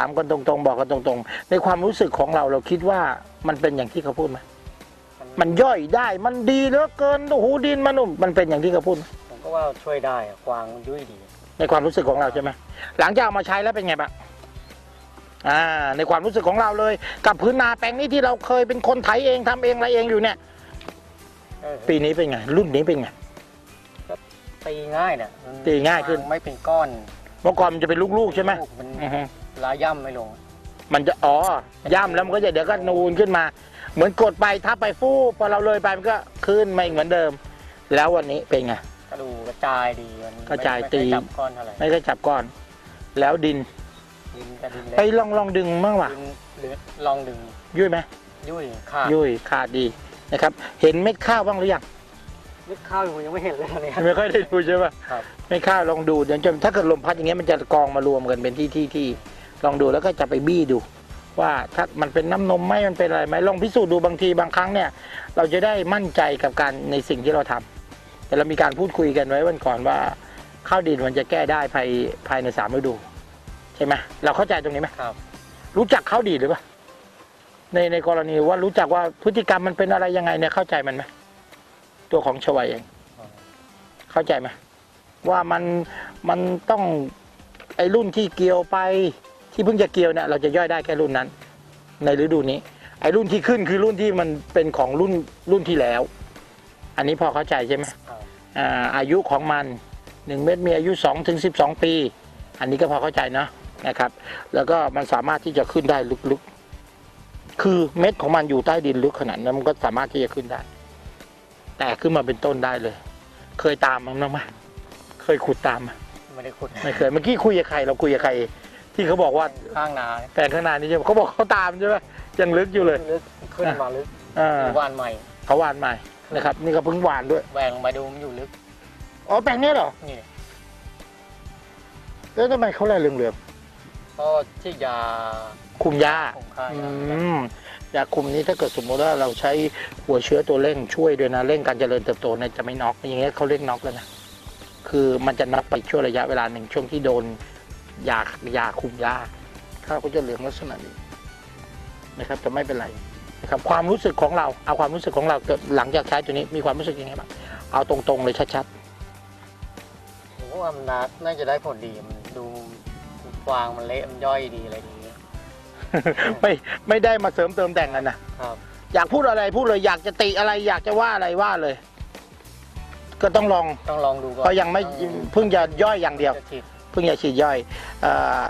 ามกันตรงๆ บอกกันตรงๆ ในความรู้สึกของเราเราคิดว่ามันเป็นอย่างที่เขาพูดไหมมันย่อยได้มันดีเหลือเกินโอ้โหดินมันนุ่มมันเป็นอย่างที่เขาพูดไหมผมก็ว่าช่วยได้อะกวางมันยุ่ยดี ในความรู้สึกของเราใช่ไหมหลังจากเอามาใช้แล้วเป็นไงบ้างอ่าในความรู้สึกของเราเลย กับพื้นนาแปลงนี้ที่เราเคยเป็นคนไถเองทำเองอะไรเองอยู่เนี่ย เออปีนี้เป็นไง รุ่นนี้เป็นไง ตีง่ายเนี่ยมันตีง่ายขึ้นวไม่เป็นก้อนเมื่อก่อนมันจะเป็นลูกๆใช่ไหมลูกมันอือฮึ ลาย่ำไม่ลง มันจะอ๋อย่ำแล้วมันก็จะเดี๋ยวก็นูนขึ้นมา เหมือนกดไปทับไปฟูพอเราเลยไปมันก็ขึ้นมาอีกเหมือนเดิม แล้ววันนี้เป็นไงกระดูกกระจายดีมันกระจายไม่ตี ไม่ค่อจับก้อนเท่าไหร่ไม่ได้จับก้อน แล้วดินดินกระดินเล็ไปลองลองดึงบ้างว่ะดินหรือลองดึงยุ่ยไหมยุ่ยขาดยุ่ยขาดดีนะครับ เห็นเม็ดข้าวบ้างหรือยังนึกข้าวอยู่ยังไม่เห็นเลยตอนนี้ไม่ค่อยได้ดูใช่ปะครับเม็ดข้าวลองดูเดี๋ยวจะถ้าเกิดลมพัดอย่างเงี้ยมันจะกองมารวมกันเป็นที่ที่ที่ ลองดูแล้วก็จะไปบี้ดู ว่าถ้ามันเป็นน้ำนมไหมมันเป็นอะไรไหมลองพิสูจน์ดูบางทีบางครั้งเนี่ย เราจะได้มั่นใจกับการในสิ่งที่เราทำแต่เรามีการพูดคุยกันไว้วันก่อนว่าข้าวดินมันจะแก้ได้ภายภายในสามฤดูใช่ไหมเราเข้าใจตรงนี้ไหมครับ รู้จักข้าวดีหรือเปล่าในในกรณีว่ารู้จักว่าพฤติกรรมมันเป็นอะไรยังไงเนี่ยเข้าใจมันไหมตัวของชวัยเอง เข้าใจไหมว่ามันมันต้องไอ้รุ่นที่เกี่ยวไป ที่เพิ่งจะเกี่ยวเนี่ยเราจะย่อยได้แค่รุ่นนั้น ในฤดูนี้ ไอ้รุ่นที่ขึ้นคือรุ่นที่มันเป็นของรุ่นรุ่นที่แล้ว อันนี้พอเข้าใจใช่ไหมครับอ่าอายุของมันหนึ่งเม็ดมีอายุ2ถึง12 ปี อันนี้ก็พอเข้าใจเนอะนะครับ แล้วก็มันสามารถที่จะขึ้นได้ลึกๆ คือเม็ดของมันอยู่ใต้ดินลึกขนาดนั้นมันก็สามารถที่จะขึ้นได้ แต่ขึ้นมาเป็นต้นได้เลย เคยตามมันบ้างไหมเคยขุดตามไหมไม่ได้ขุดไม่เคยเมื่อกี้คุยกับใครเราคุยกับใคร ที่เขาบอกว่าข้างนาแปลงข้างหน้านี้ใช่ไหมเขาบอกเขาตามใช่ไหมยังลึกอยู่เลยลึกขึ้นมาลึกอ่าหรือวานใหม่เขาหวานใหม่นะครับ นี่ก็เพิ่งหวานด้วยแหวงลงไปดูมันอยู่ลึกอ๋อแปลงนี้เหรอนี่แล้วทำไมเขาแลเหลืองก็ที่ยาๆคุมยาผมค่ายอืยามยาคุมนี้ถ้าเกิดสมมติว่าเราใช้หัวเชื้อตัวเร่งช่วยด้วยนะเร่งการเจริญเติบโตเนี่ยจะไม่น็อกอย่างเงี้ยเขาเรียกน็อกแล้วนะคือมันจะน็อกไปช่วงระยะเวลาหนึ่งช่วงที่โดน ยา ยาคุมยาข้าวก็จะเหลืองลักษณะนี้นะครับแต่ไม่เป็นไรนะครับความรู้สึกของเราเอาความรู้สึกของเราเกิดหลังจากใช้ตัวนี้มีความรู้สึกยังไงบ้างเอาตรงๆเลยชัดผมว่ามันน่าน่าจะได้ผลดีมันดูฟางมันเละมันย่อยดีอะไรดีๆไม่ไม่ได้มาเสริมเติมแต่งกันนะครับ อยากพูดอะไรพูดเลยอยากจะติอะไรอยากจะว่าอะไรว่าเลย ก็ต้องลองต้องลองดูก่อนเพราะยังไม่ต้องเพิ่งจะย่อยอย่างเดียวจะฉีดเพิ่งจะฉีดย่อยเออ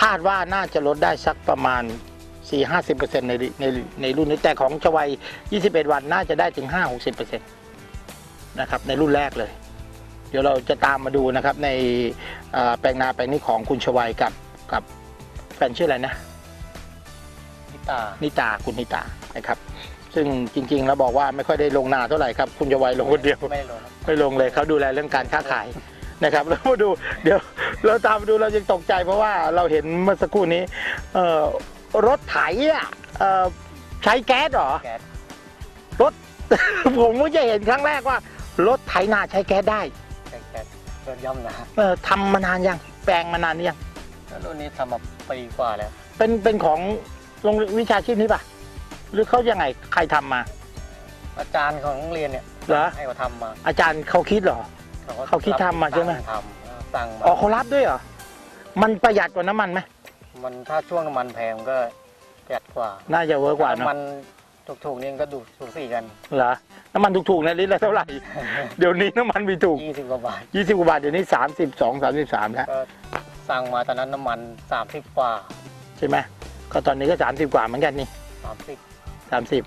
คาดว่าน่าจะลดได้สักประมาณ 4 5 0ในในในรุ่นนี้แต่ของชวัย 21 วันน่าจะได้ถึง 5 60นะครับในรุ่นแรกเลย เดี๋ยวเราจะตามมาดูนะครับในเอ่อแปลงนาแปลงนี้ของคุณชวัยกับกับแฟนชื่ออะไรนะพิตานิตาคุณนิตานะครับซึ่งจริงๆแล้วบอกว่าไม่ค่อยได้ลงนาเท่าไหร่ครับ คุณชวัยลงคนเดียวไม่ได้ลงไม่ลงเลยเขาดูแลเรื่องการค้าขาย นะครับแล้วมาดูเดี๋ยวเราตามมาดูเรายังตกใจเพราะว่าเราเห็นเมื่อสักครู่นี้เอ่อรถไถอะเอ่อใช้แก๊สเหรอแก๊สผมเพิ่งจะเห็นครั้งแรกว่า รถไถนาใช้แก๊สได้แก๊สแก๊สเกินย่อมนะเออทำมานานยังแปลงมานานยังแล้วรุ่นนี้ทำมาปีกว่าแล้วเป็นเป็นของโรงเรียนวิชาชีพนี้ป่ะ หรือเขายังไงใครทำมาอาจารย์ของโรงเรียนเนี่ยเหรอให้เขาทำมาอาจารย์เขาคิดเหรอก็ เขาคิดทำมาใช่ไหม ทำสั่งมาอ๋อเขารับด้วยเหรอ มันประหยัดกว่าน้ำมันไหม มันถ้าช่วงน้ำมันแพงก็ประหยัดกว่าน่าจะเวิร์กกว่าเนอะน้ำมันถูกๆนี่ก็ดูสูสีกันเหรอ น้ำมันถูกๆนะลิตรละเท่าไหร่ เดี๋ยวนี้น้ำมันมีถูก ยี่สิบกว่าบาทยี่สิบกว่าบาทเดี๋ยวนี้สามสิบสองสามสิบสามแล้ว ก็สั่งมาตอนนั้นน้ำมันสามสิบกว่าใช่ไหมก็ตอนนี้ก็สามสิบกว่าเหมือนกันนี่ สามสิบสามสิบ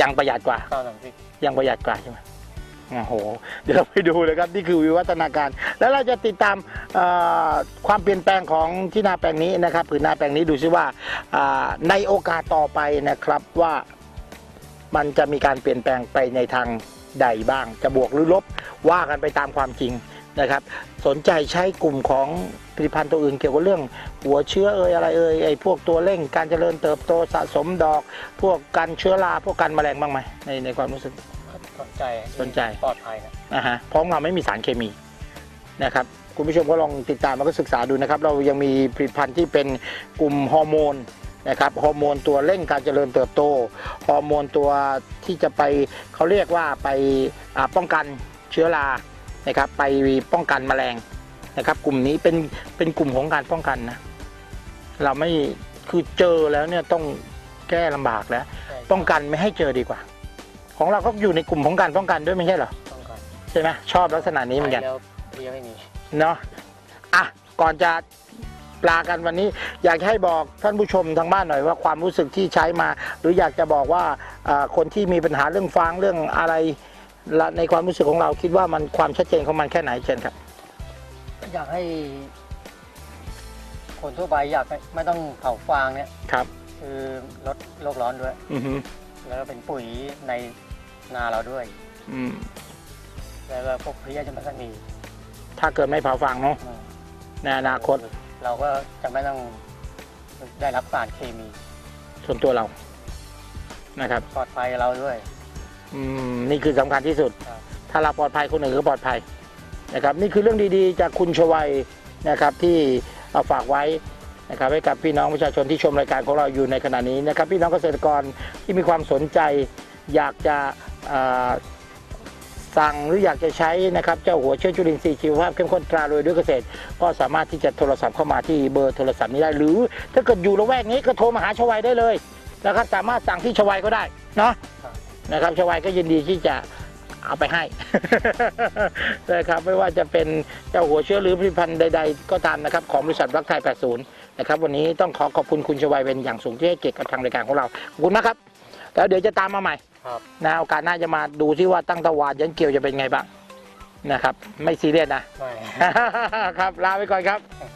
ยังประหยัดกว่า เก้าสามสิบยังประหยัดกว่าใช่ไหม โอ้โห เดี๋ยวเราไปดูเลยครับ นี่คือวิวัฒนาการ แล้วเราจะติดตามความเปลี่ยนแปลงของที่นาแปลงนี้นะครับผืนนาแปลงนี้ดูซิว่าในโอกาสต่อไปนะครับว่ามันจะมีการเปลี่ยนแปลงไปในทางใดบ้าง จะบวกหรือลบว่ากันไปตามความจริงนะครับ สนใจใช้กลุ่มของผลิตภัณฑ์ตัวอื่นเกี่ยวกับเรื่อง หัวเชื้อเอ่ยอะไรเอ่ยไอ้พวกตัวเร่งการเจริญเติบโตสะสมดอก พวกกันเชื้อราพวกกันแมลงบ้างไหมในในความรู้สึก ใจสนใจ ปลอดภัยนะอ่าฮะเพราะเราไม่มีสารเคมีนะครับคุณผู้ชมก็ลองติดตามแล้วก็ศึกษาดูนะครับ เรายังมีผลิตภัณฑ์ที่เป็นกลุ่มฮอร์โมนนะครับฮอร์โมนตัวเร่งการเจริญเติบโตฮอร์โมนตัวที่จะไปเขาเรียกว่าไปอ่าป้องกันเชื้อรานะครับ ไปป้องกันแมลงนะครับ กลุ่มนี้เป็นเป็นกลุ่มของการป้องกันนะเราไม่คือเจอแล้วเนี่ยต้องแก้ลำบากแล้วใช่ป้องกันไม่ให้เจอดีกว่า ของเราก็อยู่ในกลุ่มของการป้องกันด้วยไม่ใช่เหรอป้องกันใช่ไหมชอบลักษณะนี้เหมือนกันไปแล้วเพี้ยไม่มีเนาะอะก่อนจะปลากันวันนี้อยากให้บอกท่านผู้ชมทางบ้านหน่อยว่าความรู้สึกที่ใช้มา หรืออยากจะบอกว่าอ่าคนที่มีปัญหาเรื่องฟางเรื่องอะไรละในความรู้สึกของเราคิดว่ามันความชัดเจนของมันแค่ไหนเช่นครับอยากให้ คนทั่วไปอยากให้ไม่ต้องเผาฟางเนี่ยครับ คือลดโลกร้อนด้วย อือฮึ แล้วก็เป็นปุ๋ยในนาเราด้วย อืม แล้วก็พวกเพลี้ยจะไม่ค่อยมีถ้าเกิดไม่เผาฟางเนาะอืมในอนาคตเราก็จะไม่ต้องได้รับสารเคมีส่วนตัวเรา นะครับ ปลอดภัยเราด้วย อืมนี่คือสำคัญที่สุด ครับ ถ้าเราปลอดภัยคนอื่นก็ปลอดภัยนะครับ นี่คือเรื่องดีๆ จากคุณชวัยนะครับที่เอาฝากไว้ นะครับให้กับพี่น้องประชาชนที่ชมรายการของเราอยู่ในขณะนี้นะครับ พี่น้องเกษตรกรที่มีความสนใจอยากจะสั่งหรืออยากจะใช้นะครับเจ้าหัวเชื้อจุลินทรีย์ชีวภาพเข้มข้นตราโรยด้วยเกษตร ก็สามารถที่จะโทรศัพท์เข้ามาที่เบอร์โทรศัพท์นี้ได้ หรือถ้าเกิดอยู่ละแวกนี้ก็โทรมาหาชวัยได้เลยนะครับสามารถสั่งที่ชวัยก็ได้เนาะนะครับชวัยก็ยินดีที่จะเอาไปให้นะครับไม่ว่าจะเป็นเจ้าหัวเชื้อหรือผลิตภัณฑ์ใด ๆ ก็ตามนะครับของบริษัทรักไทย 80 นะครับ วันนี้ต้องขอขอบคุณคุณชวัยเป็นอย่างสูงที่ให้เกียรติกับทางรายการของเราขอบคุณมากครับ แล้วเดี๋ยวจะตามมาใหม่ครับ นะโอกาสหน้าจะมาดูที่ว่าตั้งตะวันยันเกี่ยวจะเป็นไงบ้างนะครับ ไม่ซีเรียสนะ ไม่ ครับลาไปก่อนครับครับ